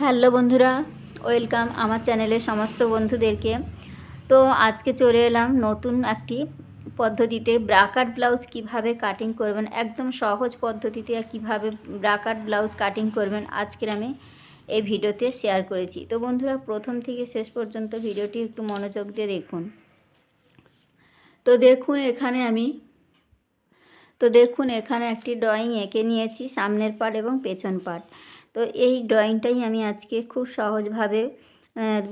Hello বন্ধুরা, welcome আমার চ্যানেলের সমস্ত বন্ধুদেরকে। তো আজকে চলে এলাম নতুন একটি পদ্ধতিতে ব্রাকাট ব্লাউজ কীভাবে কাটিং করবেন, একদম সহজ পদ্ধতিতে কীভাবে ব্রাকাট ব্লাউজ কাটিং করবেন আজকের আমি এই ভিডিওতে শেয়ার করেছি। তো বন্ধুরা, প্রথম থেকে শেষ পর্যন্ত ভিডিওটি একটু মনোযোগ দিয়ে দেখুন। তো দেখুন এখানে আমি, তো দেখুন এখানে একটি ড্রয়িং এঁকে নিয়েছি, সামনের পার্ট এবং পেছন পার্ট তো এই ড্রয়িংটাই আমি আজকে খুব সহজভাবে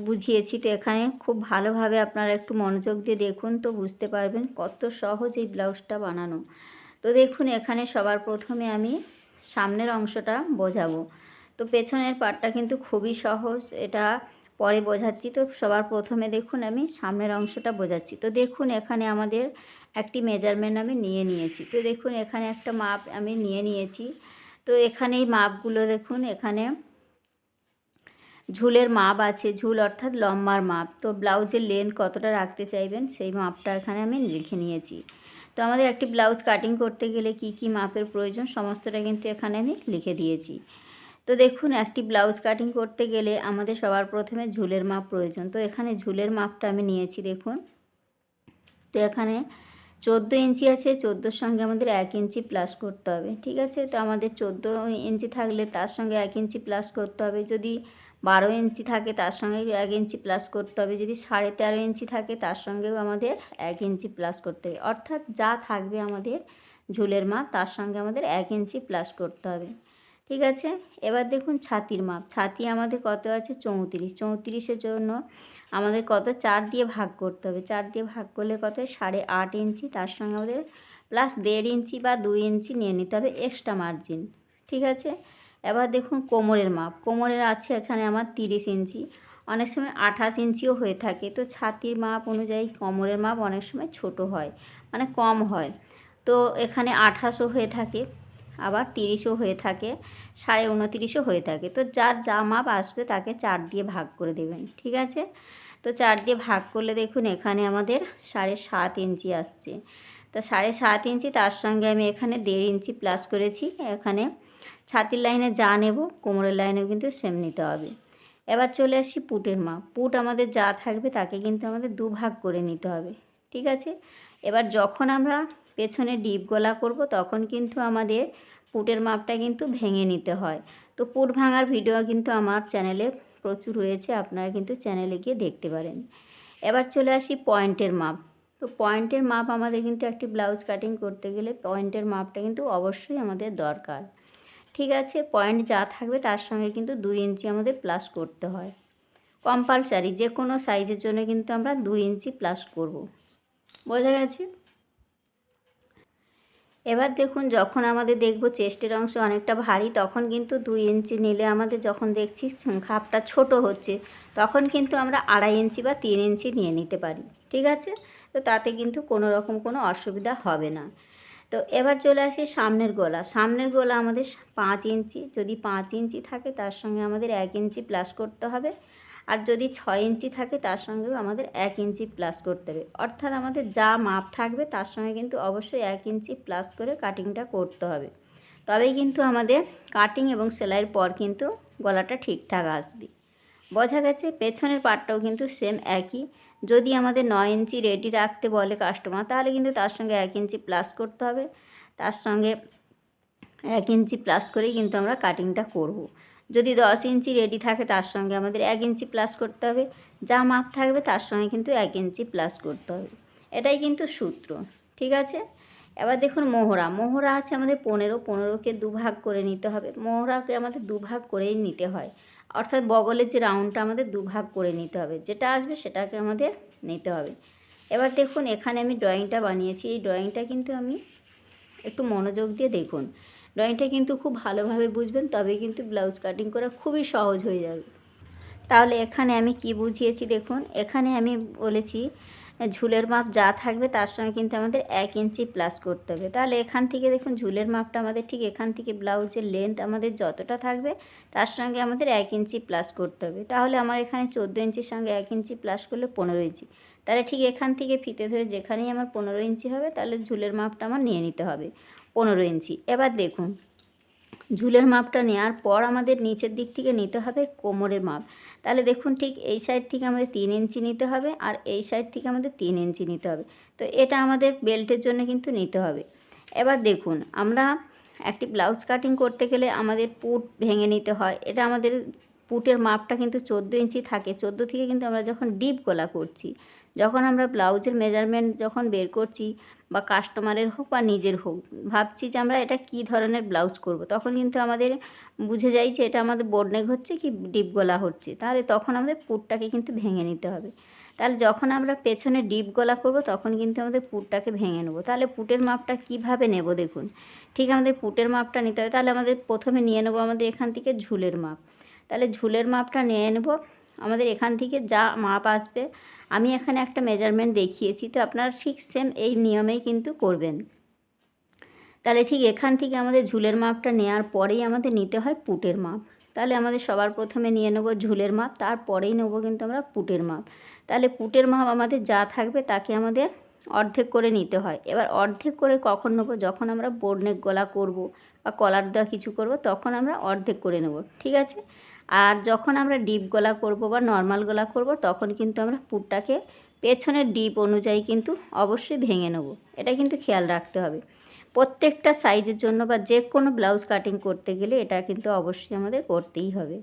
বুঝিয়েছি। তো এখানে খুব ভালোভাবে আপনারা একটু মনোযোগ দিয়ে দেখুন তো বুঝতে পারবেন কত সহজ এই ব্লাউজটা বানানো। তো দেখুন এখানে সবার প্রথমে আমি সামনের অংশটা বোঝাবো। তো পেছনের পার্টটা কিন্তু খুবই সহজ, এটা পরে বোঝাচ্ছি। তো সবার প্রথমে দেখুন আমি সামনের অংশটা বোঝাচ্ছি। তো দেখুন এখানে আমাদের একটি মেজারমেন্ট আমি নিয়ে নিয়েছি। তো দেখুন এখানে একটা মাপ আমি নিয়ে নিয়েছি। তো এখানে এই মাপগুলো দেখুন, এখানে ঝুলের মাপ আছে, ঝুল অর্থাৎ লম্বার মাপ। তো ব্লাউজের লেন্থ কতটা রাখতে চাইবেন সেই মাপটা এখানে আমি লিখে নিয়েছি। তো আমাদের একটি ব্লাউজ কাটিং করতে গেলে কি কি মাপের প্রয়োজন সমস্তটা কিন্তু এখানে আমি লিখে দিয়েছি। তো দেখুন, একটি ব্লাউজ কাটিং করতে গেলে আমাদের সবার প্রথমে ঝুলের মাপ প্রয়োজন। তো এখানে ঝুলের মাপটা আমি নিয়েছি, দেখুন। তো এখানে চোদ্দ ইঞ্চি আছে, চোদ্দোর সঙ্গে আমাদের এক ইঞ্চি প্লাস করতে হবে, ঠিক আছে? তো আমাদের চোদ্দ ইঞ্চি থাকলে তার সঙ্গে এক ইঞ্চি প্লাস করতে হবে, যদি বারো ইঞ্চি থাকে তার সঙ্গে এক ইঞ্চি প্লাস করতে হবে, যদি সাড়ে তেরো ইঞ্চি থাকে তার সঙ্গেও আমাদের এক ইঞ্চি প্লাস করতে হবে, অর্থাৎ যা থাকবে আমাদের ঝুলের মাপ তার সঙ্গে আমাদের এক ইঞ্চি প্লাস করতে হবে, ঠিক আছে? এবার দেখুন ছাতির মাপ, ছাতি আমাদের কত আছে? চৌত্রিশ, চৌত্রিশের জন্য আমাদের কত? চার দিয়ে ভাগ করতে হবে। চার দিয়ে ভাগ করলে কত? সাড়ে আট ইঞ্চি। তার সঙ্গে আমাদের প্লাস দেড় ইঞ্চি বা দুই ইঞ্চি নিয়ে নিতে হবে এক্সট্রা মার্জিন ঠিক আছে? এবার দেখুন কোমরের মাপ। কোমরের আছে এখানে আমার তিরিশ ইঞ্চি। অনেক সময় আঠাশ ইঞ্চিও হয়ে থাকে। তো ছাতির মাপ অনুযায়ী কোমরের মাপ অনেক সময় ছোট হয় মানে কম হয়। তো এখানে আঠাশও হয়ে থাকে, আবার তিরিশও হয়ে থাকে, সাড়ে উনতিরিশও হয়ে থাকে। তো যার যা মাপ আসবে তাকে চার দিয়ে ভাগ করে দেবেন। ঠিক আছে? তো চার দিয়ে ভাগ করলে দেখুন এখানে আমাদের সাড়ে সাত ইঞ্চি আসছে। তো সাড়ে সাত ইঞ্চি তার সঙ্গে আমি এখানে দেড় ইঞ্চি প্লাস করেছি। এখানে ছাতির লাইনে যা নেব, কোমরের লাইনেও কিন্তু সেম নিতে হবে। এবার চলে আসি পুটের মাপ। পুট আমাদের যা থাকবে তাকে কিন্তু আমাদের দু ভাগ করে নিতে হবে। ঠিক আছে? এবার যখন আমরা পেছনে ডিপ গলা করব, তখন কিন্তু আমাদের পুটের মাপটা কিন্তু ভেঙে নিতে হয়। তো পুট ভাঙার ভিডিও কিন্তু আমার চ্যানেলে প্রচুর রয়েছে আপনারা কিন্তু চ্যানেলে গিয়ে দেখতে পারেন। এবার চলে আসি পয়েন্টের মাপ। তো পয়েন্টের মাপ আমাদের কিন্তু একটি ব্লাউজ কাটিং করতে গেলে পয়েন্টের মাপটা কিন্তু অবশ্যই আমাদের দরকার। ঠিক আছে, পয়েন্ট যা থাকবে তার সঙ্গে কিন্তু দুই ইঞ্চি আমাদের প্লাস করতে হয়। কম্পালসারি, যে কোনো সাইজের জন্য কিন্তু আমরা দুই ইঞ্চি প্লাস করব। বোঝা গেছে? এবার দেখুন, যখন আমাদের দেখব চেস্টের অংশ অনেকটা ভারী, তখন কিন্তু দুই ইঞ্চি নিলে আমাদের যখন দেখছি খাপটা ছোট হচ্ছে, তখন কিন্তু আমরা আড়াই ইঞ্চি বা তিন ইঞ্চি নিয়ে নিতে পারি, ঠিক আছে? তো তাতে কিন্তু কোনো রকম কোনো অসুবিধা হবে না। তো এবার চলে আসি সামনের গোলা। সামনের গোলা আমাদের পাঁচ ইঞ্চি, যদি পাঁচ ইঞ্চি থাকে তার সঙ্গে আমাদের এক ইঞ্চি প্লাস করতে হবে। আর যদি ছয় ইঞ্চি থাকে, তার সঙ্গেও আমাদের এক ইঞ্চি প্লাস করতে হবে। অর্থাৎ আমাদের যা মাপ থাকবে, তার সঙ্গে কিন্তু অবশ্যই এক ইঞ্চি প্লাস করে কাটিংটা করতে হবে। তবেই কিন্তু আমাদের কাটিং এবং সেলাইয়ের পর কিন্তু গলাটা ঠিকঠাক আসবে। বোঝা গেছে, পেছনের পার্টটাও কিন্তু সেম একই। যদি আমাদের নয় ইঞ্চি রেডি রাখতে বলে কাস্টমার তাহলে কিন্তু তার সঙ্গে এক ইঞ্চি প্লাস করতে হবে। তার সঙ্গে এক ইঞ্চি প্লাস করেই কিন্তু আমরা কাটিংটা করব। যদি দশ ইঞ্চি রেডি থাকে, তার সঙ্গে আমাদের এক ইঞ্চি প্লাস করতে হবে। যা মাপ থাকবে, তার সঙ্গে কিন্তু এক ইঞ্চি প্লাস করতে হবে। এটাই কিন্তু সূত্র, ঠিক আছে? এবার দেখুন মোহরা। মোহরা আছে আমাদের পনেরো, পনেরোকে দুভাগ করে নিতে হবে। মোহরাকে আমাদের দুভাগ করেই নিতে হয়। অর্থাৎ বগলের যে রাউন্ডটা আমাদের দুভাগ করে নিতে হবে। যেটা আসবে সেটাকে আমাদের নিতে হবে। এবার দেখুন এখানে আমি ড্রয়িংটা বানিয়েছি। এই ড্রয়িংটা কিন্তু আমি একটু মনোযোগ দিয়ে দেখুন। ড্রয়িংটা কিন্তু খুব ভালোভাবে বুঝবেন, তবে কিন্তু ব্লাউজ কাটিং করা খুবই সহজ হয়ে যাবে। তাহলে এখানে আমি কি বুঝিয়েছি দেখুন, এখানে আমি বলেছি, ঝুলের মাপ যা থাকবে তার সঙ্গে কিন্তু আমাদের এক ইঞ্চি প্লাস করতে হবে। তাহলে এখান থেকে দেখুন, ঝুলের মাপটা আমাদের ঠিক এখান থেকে ব্লাউজের লেন্থ আমাদের যতটা থাকবে তার সঙ্গে আমাদের এক ইঞ্চি প্লাস করতে হবে। তাহলে আমার এখানে চোদ্দ ইঞ্চির সঙ্গে এক ইঞ্চি প্লাস করলে পনেরো ইঞ্চি। তাহলে ঠিক এখান থেকে ফিতে ধরে যেখানেই আমার পনেরো ইঞ্চি হবে, তাহলে ঝুলের মাপটা আমার নিয়ে নিতে হবে পনেরো ইঞ্চি। এবার দেখুন, ঝুলের মাপটা নেওয়ার পর আমাদের নিচের দিক থেকে নিতে হবে কোমরের মাপ। তাহলে দেখুন ঠিক এই সাইড থেকে আমাদের তিন ইঞ্চি নিতে হবে আর এই সাইড থেকে আমাদের তিন ইঞ্চি নিতে হবে। তো এটা আমাদের বেল্টের জন্য কিন্তু নিতে হবে। এবার দেখুন, আমরা একটি ব্লাউজ কাটিং করতে গেলে আমাদের পুট ভেঙে নিতে হয়। এটা আমাদের পুটের মাপটা কিন্তু চোদ্দ ইঞ্চি থাকে। চোদ্দ থেকে কিন্তু আমরা যখন ডিপ গলা করছি যখন আমরা ব্লাউজের মেজারমেন্ট যখন বের করছি বা কাস্টমারের হোক বা নিজের হোক, ভাবছি যে আমরা এটা কী ধরনের ব্লাউজ করব, তখন কিন্তু আমাদের বুঝে যাই যে এটা আমাদের বোর্ডনেক হচ্ছে কি ডিপ গলা হচ্ছে। তাহলে তখন আমাদের পুটটাকে কিন্তু ভেঙে নিতে হবে। তাহলে যখন আমরা পেছনে ডিপ গলা করব, তখন কিন্তু আমাদের পুটটাকে ভেঙে নেব। তাহলে পুটের মাপটা কীভাবে নেব দেখুন? ঠিক আমাদের পুটের মাপটা নিতে হবে। তাহলে আমাদের প্রথমে নিয়ে নেব আমাদের এখান থেকে ঝুলের মাপ। তাহলে ঝুলের মাপটা নিয়ে নেব। আমাদের এখান থেকে যা মাপ আসবে, আমি এখানে একটা মেজারমেন্ট দেখিয়েছি, তো আপনারা ঠিক সেম এই নিয়মেই কিন্তু করবেন। তাহলে ঠিক এখান থেকে আমাদের ঝুলের মাপটা নেওয়ার পরেই আমাদের নিতে হয় পুটের মাপ। তাহলে আমাদের সবার প্রথমে নিয়ে নেব ঝুলের মাপ, তারপরেই নেব কিন্তু আমরা পুটের মাপ। তাহলে পুটের মাপ আমাদের যা থাকবে তাকে আমাদের অর্ধেক করে নিতে হয়। এবার অর্ধেক করে কখন নেব? যখন আমরা বোর্ডনেক গলা করব বা কলার দেওয়া কিছু করব, তখন আমরা অর্ধেক করে নেব। ঠিক আছে? আর যখন আমরা ডিপ গলা করব বা নর্মাল গলা করব, তখন কিন্তু আমরা পুরটাকে পেছনের ডিপ অনুযায়ী কিন্তু অবশ্যই ভেঙে নেব। এটা কিন্তু খেয়াল রাখতে হবে। প্রত্যেকটা সাইজের জন্য বা যে কোনো ব্লাউজ কাটিং করতে গেলে এটা কিন্তু অবশ্যই আমাদের করতেই হবে।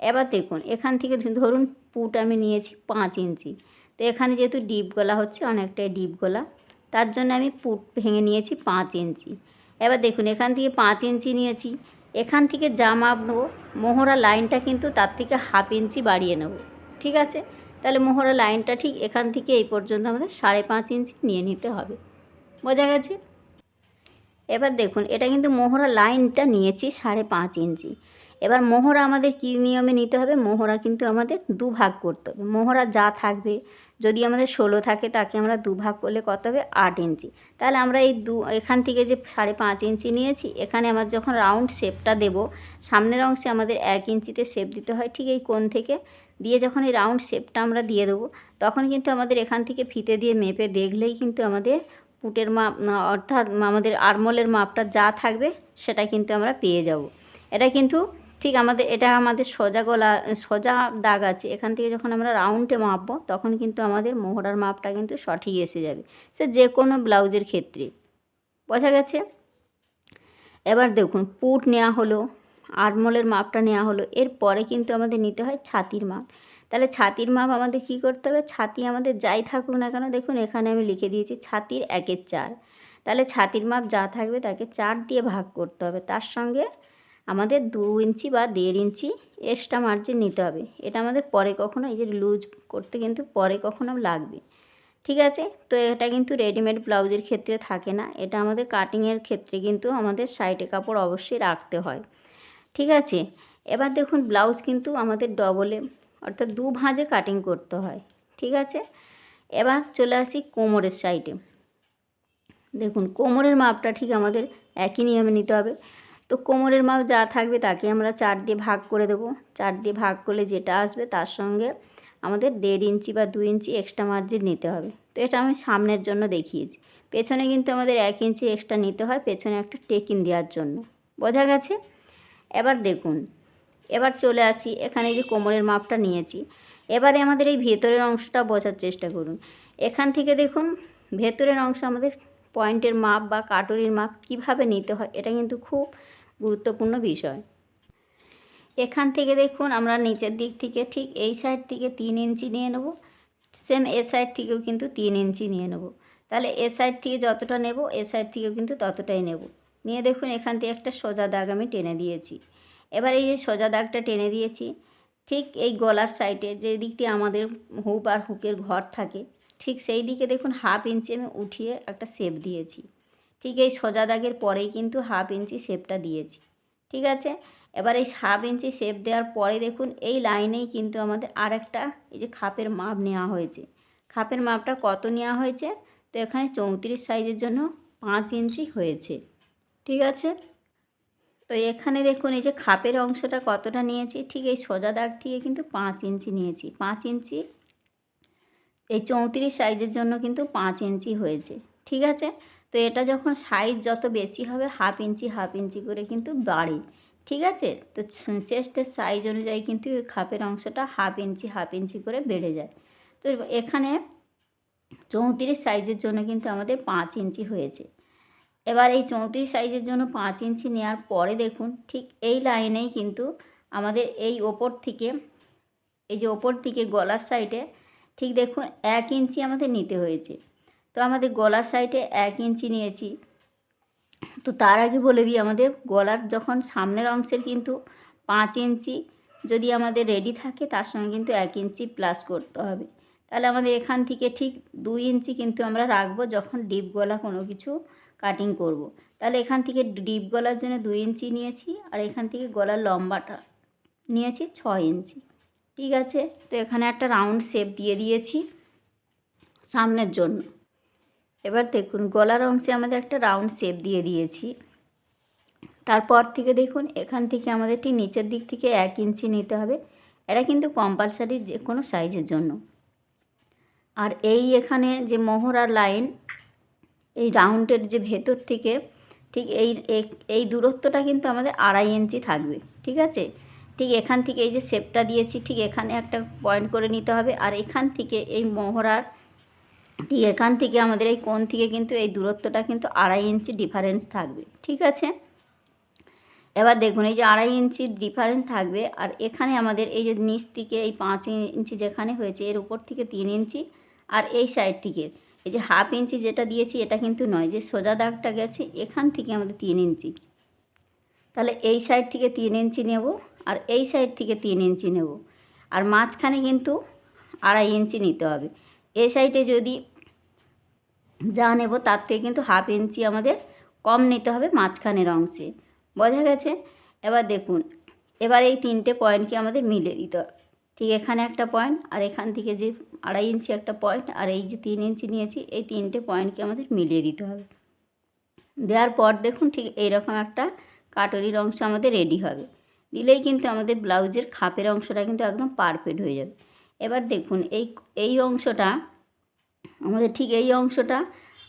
এবার দেখুন, এখান থেকে ধরুন পুট আমি নিয়েছি পাঁচ ইঞ্চি। তো এখানে যেহেতু ডিপ গলা হচ্ছে, অনেকটাই ডিপ গলা, তার জন্য আমি পুট ভেঙে নিয়েছি পাঁচ ইঞ্চি। এবার দেখুন, এখান থেকে পাঁচ ইঞ্চি নিয়েছি। এখান থেকে যা নেব মোহরা লাইনটা কিন্তু তার থেকে হাফ ইঞ্চি বাড়িয়ে নেব, ঠিক আছে? তাহলে মোহরা লাইনটা ঠিক এখান থেকে এই পর্যন্ত আমাদের সাড়ে পাঁচ ইঞ্চি নিয়ে নিতে হবে, বোঝা গেছে? এবার দেখুন, এটা কিন্তু মোহরা লাইনটা নিয়েছি সাড়ে পাঁচ ইঞ্চি। এবার মোহরা আমাদের কী নিয়মে নিতে হবে? মোহরা কিন্তু আমাদের দু ভাগ করতে হবে। মোহরা যা থাকবে, যদি আমাদের ষোলো থাকে, তাকে আমরা দু ভাগ করলে কত হবে? আট ইঞ্চি। তাহলে আমরা এই দু, এখান থেকে যে সাড়ে পাঁচ ইঞ্চি নিয়েছি, এখানে আমার যখন রাউন্ড শেপটা দেব, সামনের অংশে আমাদের এক ইঞ্চিতে শেপ দিতে হয় ঠিক এই কোণ থেকে। দিয়ে যখন এই রাউন্ড শেপটা আমরা দিয়ে দেবো, তখন কিন্তু আমাদের এখান থেকে ফিতে দিয়ে মেপে দেখলেই কিন্তু আমাদের পুটের মাপ অর্থাৎ আমাদের আরমোলের মাপটা যা থাকবে সেটা কিন্তু আমরা পেয়ে যাব। এটা কিন্তু ঠিক আমাদের, এটা আমাদের সোজা গলা, সোজা দাগ আছে। এখান থেকে যখন আমরা রাউন্ডে মাপবো, তখন কিন্তু আমাদের মোহরার মাপটা কিন্তু সঠিক এসে যাবে। সে যে কোনো ব্লাউজের ক্ষেত্রে। বোঝা গেছে? এবার দেখুন, পুট নেওয়া হলো, আরমোলের মাপটা নেওয়া হলো, এরপরে কিন্তু আমাদের নিতে হয় ছাতির মাপ। তাহলে ছাতির মাপ আমাদের কী করতে হবে? ছাতি আমাদের যাই থাকুক না কেন, দেখুন এখানে আমি লিখে দিয়েছি ছাতির একের চার। তাহলে ছাতির মাপ যা থাকবে তাকে চার দিয়ে ভাগ করতে হবে। তার সঙ্গে আমাদের দু ইঞ্চি বা দেড় ইঞ্চি এক্সট্রা মার্জিন নিতে হবে। এটা আমাদের পরে কখনো, এই যে লুজ করতে কিন্তু পরে কখনো লাগবে। ঠিক আছে? তো এটা কিন্তু রেডিমেড ব্লাউজের ক্ষেত্রে থাকে না। এটা আমাদের কাটিংয়ের ক্ষেত্রে কিন্তু আমাদের সাইডে কাপড় অবশ্যই রাখতে হয়। ঠিক আছে? এবার দেখুন ব্লাউজ কিন্তু আমাদের ডবলে অর্থাৎ দু ভাঁজে কাটিং করতে হয়, ঠিক আছে? এবার চলে আসি কোমরের সাইডে দেখুন, কোমরের মাপটা ঠিক আমাদের একই নিয়মে নিতে হবে। তো কোমরের মাপ যা থাকবে তাকে আমরা চার দিয়ে ভাগ করে দেবো। চার দিয়ে ভাগ করলে যেটা আসবে তার সঙ্গে আমাদের দেড় ইঞ্চি বা দু ইঞ্চি এক্সট্রা মার্জিন নিতে হবে। তো এটা আমি সামনের জন্য দেখিয়েছি। পেছনে কিন্তু আমাদের এক ইঞ্চি এক্সট্রা নিতে হয়, পেছনে একটা টেকিন দেওয়ার জন্য। বোঝা গেছে? এবার দেখুন এবার চলে আসি, এখানে যে কোমরের মাপটা নিয়েছি। এবারে আমাদের এই ভেতরের অংশটা বোঝার চেষ্টা করুন। এখান থেকে দেখুন, ভেতরের অংশ আমাদের পয়েন্টের মাপ বা কাটরির মাপ কীভাবে নিতে হয়, এটা কিন্তু খুব গুরুত্বপূর্ণ বিষয়। এখান থেকে দেখুন, আমরা নিচের দিক থেকে ঠিক এই সাইড থেকে তিন ইঞ্চি নিয়ে নেব সেম এ সাইড থেকেও কিন্তু তিন ইঞ্চি নিয়ে নেব। তাহলে এ সাইড থেকে যতটা নেব, এ সাইড থেকেও কিন্তু ততটাই নেব। নিয়ে দেখুন, এখান থেকে একটা সোজা দাগ আমি টেনে দিয়েছি। এবার এই যে সোজা দাগটা টেনে দিয়েছি, ঠিক এই গলার সাইডে যে দিকটি আমাদের হুপ আর হুকের ঘর থাকে, ঠিক সেই দিকে দেখুন হাফ ইঞ্চি আমি উঠিয়ে একটা শেপ দিয়েছি। ঠিক এই সোজা দাগের পরেই কিন্তু হাফ ইঞ্চি শেপটা দিয়েছি। ঠিক আছে? এবার এই হাফ ইঞ্চি শেপ দেওয়ার পরে দেখুন এই লাইনেই কিন্তু আমাদের আর একটা এই যে খাপের মাপ নেওয়া হয়েছে। খাপের মাপটা কত নেওয়া হয়েছে? তো এখানে চৌত্রিশ সাইজের জন্য পাঁচ ইঞ্চি হয়েছে। ঠিক আছে? তো এখানে দেখুন, এই যে খাপের অংশটা কতটা নিয়েছি? ঠিক এই সোজা দাগ থেকে কিন্তু পাঁচ ইঞ্চি নিয়েছি। পাঁচ ইঞ্চি, এই চৌত্রিশ সাইজের জন্য কিন্তু পাঁচ ইঞ্চি হয়েছে। ঠিক আছে? তো এটা যখন সাইজ যত বেশি হবে, হাফ ইঞ্চি হাফ ইঞ্চি করে কিন্তু বাড়ে। ঠিক আছে? তো চেস্টের সাইজ অনুযায়ী কিন্তু খাপের অংশটা হাফ ইঞ্চি হাফ ইঞ্চি করে বেড়ে যায়। তো এখানে চৌত্রিশ সাইজের জন্য কিন্তু আমাদের পাঁচ ইঞ্চি হয়েছে। এবার এই চৌত্রিশ সাইজের জন্য পাঁচ ইঞ্চি নেওয়ার পরে দেখুন, ঠিক এই লাইনেই কিন্তু আমাদের এই ওপর থেকে, এই যে ওপর থেকে গলার সাইডে ঠিক দেখুন এক ইঞ্চি আমাদের নিতে হয়েছে। তো আমাদের গলার সাইডে এক ইঞ্চি নিয়েছি। তো তার আগে বলে দিই, আমাদের গলার যখন সামনের অংশের কিন্তু পাঁচ ইঞ্চি যদি আমাদের রেডি থাকে, তার সঙ্গে কিন্তু এক ইঞ্চি প্লাস করতে হবে। তাহলে আমাদের এখান থেকে ঠিক দুই ইঞ্চি কিন্তু আমরা রাখব যখন ডিপ গলা কোনো কিছু কাটিং করব। তাহলে এখান থেকে ডিপ গলার জন্য দুই ইঞ্চি নিয়েছি, আর এখান থেকে গলার লম্বাটা নিয়েছি ছয় ইঞ্চি। ঠিক আছে? তো এখানে একটা রাউন্ড শেপ দিয়ে দিয়েছি সামনের জন্য। এবার দেখুন, গলার অংশে আমাদের একটা রাউন্ড শেপ দিয়ে দিয়েছি। তারপর থেকে দেখুন, এখান থেকে আমাদের ঠিক নিচের দিক থেকে এক ইঞ্চি নিতে হবে। এটা কিন্তু কম্পালসারি যে কোনো সাইজের জন্য। আর এই এখানে যে মোহরার লাইন এই রাউন্ডের যে ভেতর থেকে ঠিক এই এই দূরত্বটা কিন্তু আমাদের আড়াই ইঞ্চি থাকবে, ঠিক আছে? ঠিক এখান থেকে এই যে শেপটা দিয়েছি, ঠিক এখানে একটা পয়েন্ট করে নিতে হবে আর এখান থেকে এই মোহরার ঠিক এখান থেকে আমাদের এই কোণ থেকে কিন্তু এই দূরত্বটা কিন্তু আড়াই ইঞ্চি ডিফারেন্স থাকবে, ঠিক আছে? এবার দেখুন এই যে আড়াই ইঞ্চি ডিফারেন্স থাকবে আর এখানে আমাদের এই যে নিচ থেকে এই পাঁচ ইঞ্চি যেখানে হয়েছে এর উপর থেকে তিন ইঞ্চি আর এই সাইড থেকে এই যে হাফ ইঞ্চি যেটা দিয়েছি, এটা কিন্তু নয়, যে সোজা দাগটা গেছে, এখান থেকে আমাদের তিন ইঞ্চি। তাহলে এই সাইড থেকে তিন ইঞ্চি নেব আর এই সাইড থেকে তিন ইঞ্চি নেব। আর মাঝখানে কিন্তু আড়াই ইঞ্চি নিতে হবে। এই সাইডে যদি যা নেব, তার থেকে কিন্তু হাফ ইঞ্চি আমাদের কম নিতে হবে মাঝখানের অংশে। বোঝা গেছে? এবার দেখুন, এবার এই তিনটে পয়েন্টকে আমাদের মিলে দিতে হবে। ঠিক এখানে একটা পয়েন্ট আর এখান থেকে যে আড়াই ইঞ্চি একটা পয়েন্ট আর এই যে তিন ইঞ্চি নিয়েছি, এই তিনটে পয়েন্টকে আমাদের মিলিয়ে দিতে হবে। দেওয়ার পর দেখুন ঠিক এইরকম একটা কাটরির অংশ আমাদের রেডি হবে। দিলেই কিন্তু আমাদের ব্লাউজের খাপের অংশটা কিন্তু একদম পারফেক্ট হয়ে যাবে। এবার দেখুন এই এই অংশটা, আমাদের ঠিক এই অংশটা,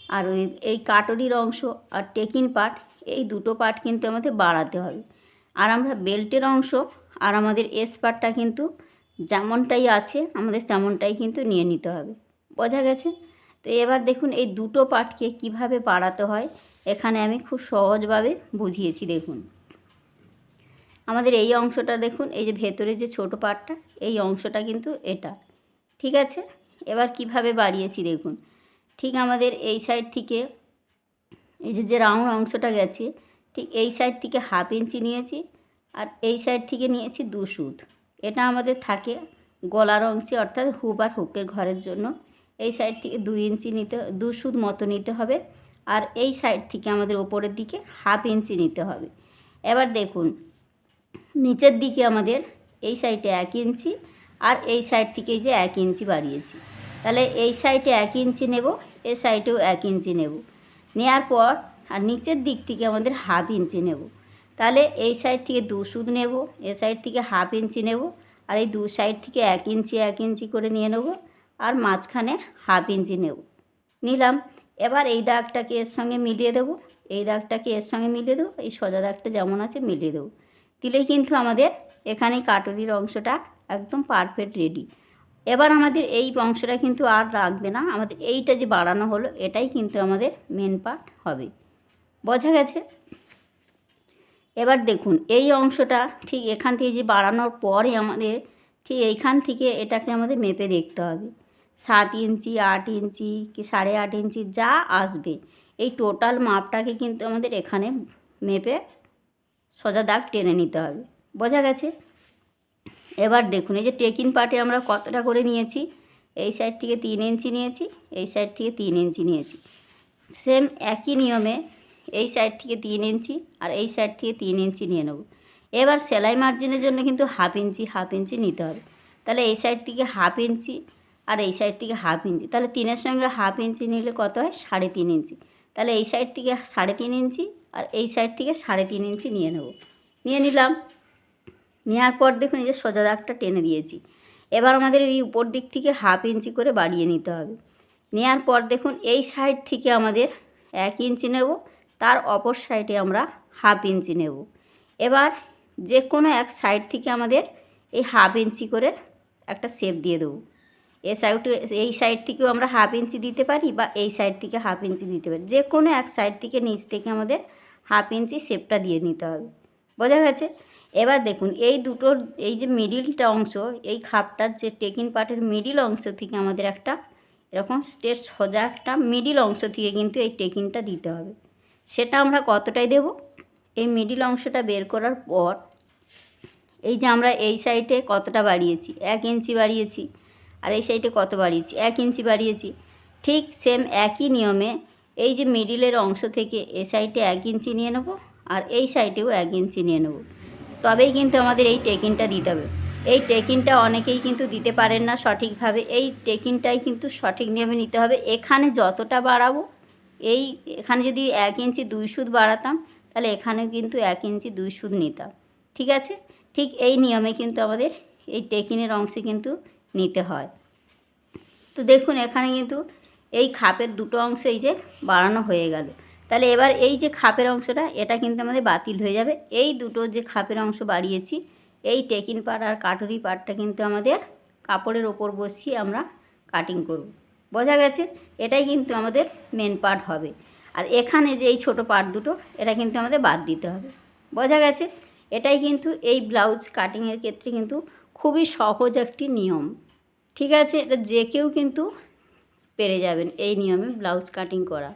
আর ওই, এই কাটরির অংশ আর টেকিন পার্ট এই দুটো পার্ট কিন্তু আমাদের বাড়াতে হবে। আর আমরা বেল্টের অংশ, আর আমাদের এস পার্টটা কিন্তু যেমনটাই আছে, আমাদের তেমনটাই কিন্তু নিয়ে নিতে হবে। বোঝা গেছে? তো এবার দেখুন, এই দুটো পাটকে কীভাবে বাড়াতে হয়, এখানে আমি খুব সহজভাবে বুঝিয়েছি, দেখুন। আমাদের এই অংশটা দেখুন, এই যে ভেতরে যে ছোট পাটটা এই অংশটা কিন্তু এটা। ঠিক আছে? এবার কীভাবে বাড়িয়েছি, দেখুন। ঠিক আমাদের এই সাইড থেকে, এই যে যে রাউন্ড অংশটা গেছে, ঠিক এই সাইড থেকে হাফ ইঞ্চি নিয়েছি, আর এই সাইড থেকে নিয়েছি দু সুদ এটা আমাদের থাকে গলার অংশে, অর্থাৎ হুব আর হুকের ঘরের জন্য। এই সাইড থেকে দুই ইঞ্চি নিতে, দু সুদ মতো নিতে হবে। আর এই সাইড থেকে আমাদের ওপরের দিকে হাফ ইঞ্চি নিতে হবে। এবার দেখুন, নিচের দিকে আমাদের এই সাইডে এক ইঞ্চি আর এই সাইড থেকে যে এক ইঞ্চি বাড়িয়েছি। তাহলে এই সাইডে এক ইঞ্চি নেব, এই সাইডেও এক ইঞ্চি নেব। নেওয়ার পর আর নিচের দিক থেকে আমাদের হাফ ইঞ্চি নেব। তাহলে এই সাইড থেকে দু সুদ নেব, এ সাইড থেকে হাফ ইঞ্চি নেব, আর এই দু সাইড থেকে এক ইঞ্চি এক ইঞ্চি করে নিয়ে নেব, আর মাঝখানে হাফ ইঞ্চি নেব। নিলাম। এবার এই দাগটাকে এর সঙ্গে মিলিয়ে দেবো, এই দাগটাকে এর সঙ্গে মিলিয়ে দেবো, এই সোজা দাগটা যেমন আছে মিলিয়ে দেবো। দিলেই কিন্তু আমাদের এখানে কাটুরির অংশটা একদম পারফেক্ট রেডি এবার আমাদের এই অংশটা কিন্তু আর রাখবে না, আমাদের এইটা যে বাড়ানো হলো, এটাই কিন্তু আমাদের মেন পার্ট হবে। বোঝা গেছে? এবার দেখুন, এই অংশটা ঠিক এখান থেকে যে বাড়ানোর পরে আমাদের ঠিক এইখান থেকে এটাকে আমাদের মেপে দেখতে হবে। সাত ইঞ্চি, আট ইঞ্চি কি সাড়ে আট ইঞ্চি যা আসবে। এই টোটাল মাপটাকে কিন্তু আমাদের এখানে মেপে সোজা দাগ টেনে নিতে হবে। বোঝা গেছে? এবার দেখুন, এই যে টেকিন পার্টে আমরা কতটা করে নিয়েছি? এই সাইড থেকে তিন ইঞ্চি নিয়েছি, এই সাইড থেকে তিন ইঞ্চি নিয়েছি। সেম একই নিয়মে এই সাইড থেকে তিন ইঞ্চি আর এই সাইড থেকে তিন ইঞ্চি নিয়ে নেব। এবার সেলাই মার্জিনের জন্য কিন্তু হাফ ইঞ্চি হাফ ইঞ্চি নিতে হবে। তাহলে এই সাইড থেকে হাফ ইঞ্চি আর এই সাইড থেকে হাফ ইঞ্চি। তাহলে তিনের সঙ্গে হাফ ইঞ্চি নিলে কত হয়? সাড়ে তিন ইঞ্চি। তাহলে এই সাইড থেকে সাড়ে তিন ইঞ্চি আর এই সাইড থেকে সাড়ে তিন ইঞ্চি নিয়ে নেব। নিয়ে নিলাম। নেওয়ার পর দেখুন এই যে সোজা দাগটা টেনে দিয়েছি। এবার আমাদের এই উপর দিক থেকে হাফ ইঞ্চি করে বাড়িয়ে নিতে হবে। নেওয়ার পর দেখুন এই সাইড থেকে আমাদের এক ইঞ্চি নেব। তার অপর সাইডে আমরা হাফ ইঞ্চি নেব। এবার যে কোনো এক সাইড থেকে আমাদের এই হাফ ইঞ্চি করে একটা শেপ দিয়ে দেবো। এ সাইড এই সাইড থেকেও আমরা হাফ ইঞ্চি দিতে পারি বা এই সাইড থেকে হাফ ইঞ্চি দিতে পারি। যে কোনো এক সাইড থেকে নিচ থেকে আমাদের হাফ ইঞ্চি শেপটা দিয়ে নিতে হবে। বোঝা গেছে? এবার দেখুন, এই দুটোর এই যে মিডিলটা অংশ, এই খাপটার যে টেকিং পার্টের মিডিল অংশ থেকে আমাদের একটা এরকম স্টেট সোজা একটা মিডিল অংশ থেকে কিন্তু এই টেকিংটা দিতে হবে। সেটা আমরা কতটাই দেব? এই মিডিল অংশটা বের করার পর, এই যে আমরা এই সাইডে কতটা বাড়িয়েছি? এক ইঞ্চি বাড়িয়েছি। আর এই সাইডে কত বাড়িয়েছি? এক ইঞ্চি বাড়িয়েছি। ঠিক সেম একই নিয়মে এই যে মিডিলের অংশ থেকে এ সাইডে এক ইঞ্চি নিয়ে নেব আর এই সাইডেও এক ইঞ্চি নিয়ে নেব। তবেই কিন্তু আমাদের এই টেকিনটা দিতে হবে। এই টেকিনটা অনেকেই কিন্তু দিতে পারেন না সঠিকভাবে। এই টেকিনটাই কিন্তু সঠিক নিয়মে নিতে হবে। এখানে যতটা বাড়াবো এই এখানে যদি এক ইঞ্চি দুই সুদ বাড়াতাম, তাহলে এখানেও কিন্তু এক ইঞ্চি দুই সুদ নিতাম। ঠিক আছে? ঠিক এই নিয়মে কিন্তু আমাদের এই টেকিনের অংশে কিন্তু নিতে হয়। তো দেখুন, এখানে কিন্তু এই খাপের দুটো অংশ এই যে বাড়ানো হয়ে গেল। তাহলে এবার এই যে খাপের অংশটা, এটা কিন্তু আমাদের বাতিল হয়ে যাবে। এই দুটো যে খাপের অংশ বাড়িয়েছি, এই টেকিন পার্ট আর কাটুরি পার্টটা কিন্তু আমাদের কাপড়ের ওপর বসিয়ে আমরা কাটিং করব। বোঝা গেছে, এটাই কিন্তু আমাদের মেন পার্ট হবে। আর এখানে যে এই ছোটো পার্ট দুটো, এটা কিন্তু আমাদের বাদ দিতে হবে। বোঝা গেছে? এটাই কিন্তু এই ব্লাউজ কাটিংয়ের ক্ষেত্রে কিন্তু খুবই সহজ একটি নিয়ম। ঠিক আছে? এটা যে কেউ কিন্তু পেরে যাবেন এই নিয়মে ব্লাউজ কাটিং করা।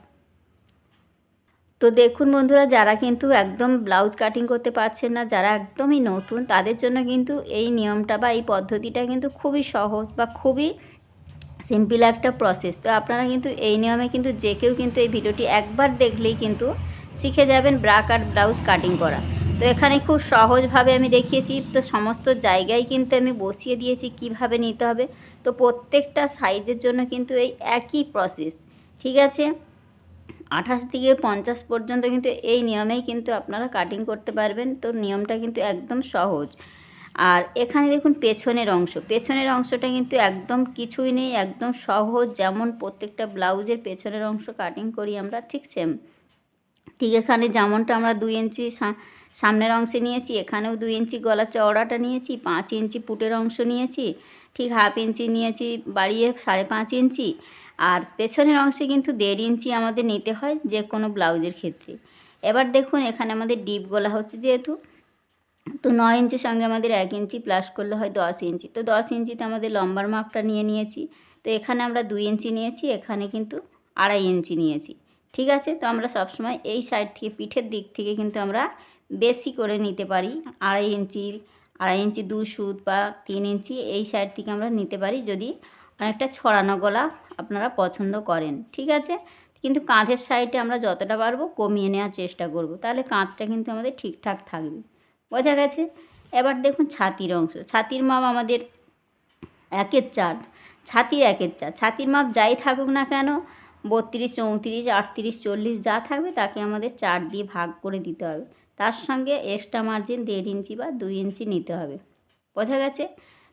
তো দেখুন বন্ধুরা, যারা কিন্তু একদম ব্লাউজ কাটিং করতে পারছেন না, যারা একদমই নতুন, তাদের জন্য কিন্তু এই নিয়মটা বা এই পদ্ধতিটা কিন্তু খুবই সহজ বা খুবই সিম্পল একটা প্রসেস তো আপনারা কিন্তু এই নিয়মে কিন্তু যে কেউ কিন্তু এই ভিডিওটি একবার দেখলেই কিন্তু শিখে যাবেন ব্রাক আর ব্লাউজ কাটিং করা। তো এখানে খুব সহজভাবে আমি দেখিয়েছি, তো সমস্ত জায়গায় কিন্তু আমি বসিয়ে দিয়েছি কীভাবে নিতে হবে। তো প্রত্যেকটা সাইজের জন্য কিন্তু এই একই প্রসেস ঠিক আছে? আঠাশ থেকে পঞ্চাশ পর্যন্ত কিন্তু এই নিয়মেই কিন্তু আপনারা কাটিং করতে পারবেন। তো নিয়মটা কিন্তু একদম সহজ। আর এখানে দেখুন পেছনের অংশ। পেছনের অংশটা কিন্তু একদম কিছুই নেই, একদম সহজ। যেমন প্রত্যেকটা ব্লাউজের পেছনের অংশ কাটিং করি আমরা, ঠিক সেম ঠিক এখানে যেমনটা আমরা দুই ইঞ্চি সামনের অংশে নিয়েছি, এখানেও দুই ইঞ্চি গলা চওড়াটা নিয়েছি, পাঁচ ইঞ্চি পুটের অংশ নিয়েছি, ঠিক হাফ ইঞ্চি নিয়েছি বাড়িয়ে সাড়ে পাঁচ ইঞ্চি। আর পেছনের অংশে কিন্তু দেড় ইঞ্চি আমাদের নিতে হয় যে কোনো ব্লাউজের ক্ষেত্রে। এবার দেখুন এখানে আমাদের ডিপ গলা হচ্ছে যেহেতু তো নয় ইঞ্চির সঙ্গে আমাদের এক ইঞ্চি প্লাস করলে হয় দশ ইঞ্চি। তো দশ ইঞ্চিতে আমাদের লম্বার মাপটা নিয়ে নিয়েছি। তো এখানে আমরা দুই ইঞ্চি নিয়েছি, এখানে কিন্তু আড়াই ইঞ্চি নিয়েছি। ঠিক আছে? তো আমরা সবসময় এই সাইড থেকে, পিঠের দিক থেকে কিন্তু আমরা বেশি করে নিতে পারি। আড়াই ইঞ্চি আড়াই ইঞ্চি দু সুদ বা তিন ইঞ্চি এই সাইড থেকে আমরা নিতে পারি যদি অনেকটা ছড়ানো গলা আপনারা পছন্দ করেন। ঠিক আছে? কিন্তু কাঁধের সাইডে আমরা যতটা পারব কমিয়ে নেওয়ার চেষ্টা করব। তাহলে কাঁধটা কিন্তু আমাদের ঠিকঠাক থাকবে। বোঝা গেছে? এবার দেখুন ছাতির অংশ। ছাতির মাপ আমাদের একের চার। ছাতির একের চার। ছাতির মাপ যাই থাকুক না কেন, বত্রিশ, চৌত্রিশ, আটত্রিশ, চল্লিশ যা থাকবে তাকে আমাদের চার দিয়ে ভাগ করে দিতে হবে। তার সঙ্গে এক্সট্রা মার্জিন দেড় ইঞ্চি বা দুই ইঞ্চি নিতে হবে। বোঝা গেছে?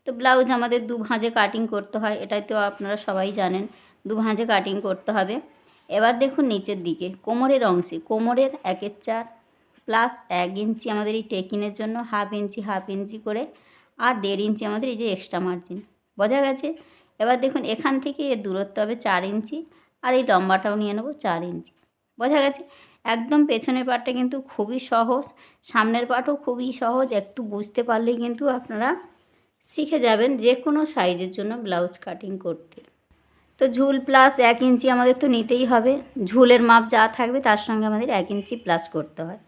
তো ব্লাউজ আমাদের দু ভাঁজে কাটিং করতে হয়, এটাই তো আপনারা সবাই জানেন। দু ভাঁজে কাটিং করতে হবে। এবার দেখুন নিচের দিকে, কোমরের অংশে, কোমরের একের চার। প্লাস এক ইঞ্চি আমাদের এই টেকিনের জন্য হাফ ইঞ্চি হাফ ইঞ্চি করে আর দেড় ইঞ্চি আমাদের এই যে এক্সট্রা মার্জিন বোঝা গেছে? এবার দেখুন, এখান থেকে এর দূরত্ব হবে চার ইঞ্চি আর এই লম্বাটাও নিয়ে নেব চার ইঞ্চি। বোঝা গেছে? একদম পেছনের পাটটা কিন্তু খুবই সহজ। সামনের পাটও খুবই সহজ। একটু বুঝতে পারলেই কিন্তু আপনারা শিখে যাবেন যে কোনো সাইজের জন্য ব্লাউজ কাটিং করতে। তো ঝুল প্লাস এক ইঞ্চি আমাদের তো নিতেই হবে। ঝুলের মাপ যা থাকবে তার সঙ্গে আমাদের এক ইঞ্চি প্লাস করতে হয়।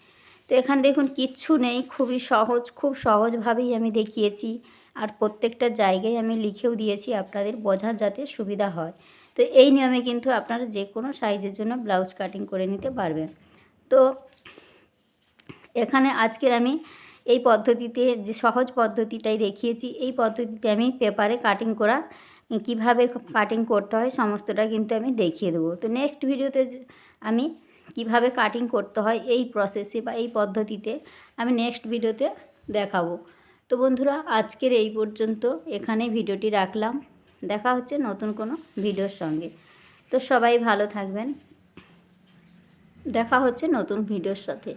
তো এখানে দেখুন কিচ্ছু নেই, খুবই সহজ, খুব সহজভাবেই আমি দেখিয়েছি। আর প্রত্যেকটা জায়গায় আমি লিখেও দিয়েছি আপনাদের বোঝার যাতে সুবিধা হয়। তো এই নিয়মে কিন্তু আপনারা যে কোনো সাইজের জন্য ব্লাউজ কাটিং করে নিতে পারবেন। তো এখানে আজকের আমি এই পদ্ধতিতে যে সহজ পদ্ধতিটাই দেখিয়েছি, এই পদ্ধতিতে আমি পেপারে কাটিং করা, কীভাবে কাটিং করতে হয় সমস্তটা কিন্তু আমি দেখিয়ে দেবো। তো নেক্সট ভিডিওতে আমি কীভাবে কাটিং করতে হয় এই প্রসেসে বা এই পদ্ধতিতে আমি নেক্সট ভিডিওতে দেখাবো। তো বন্ধুরা, আজকের এই পর্যন্ত এখানে ভিডিওটি রাখলাম। দেখা হচ্ছে নতুন কোনো ভিডিওর সঙ্গে। তো সবাই ভালো থাকবেন। দেখা হচ্ছে নতুন ভিডিওর সাথে।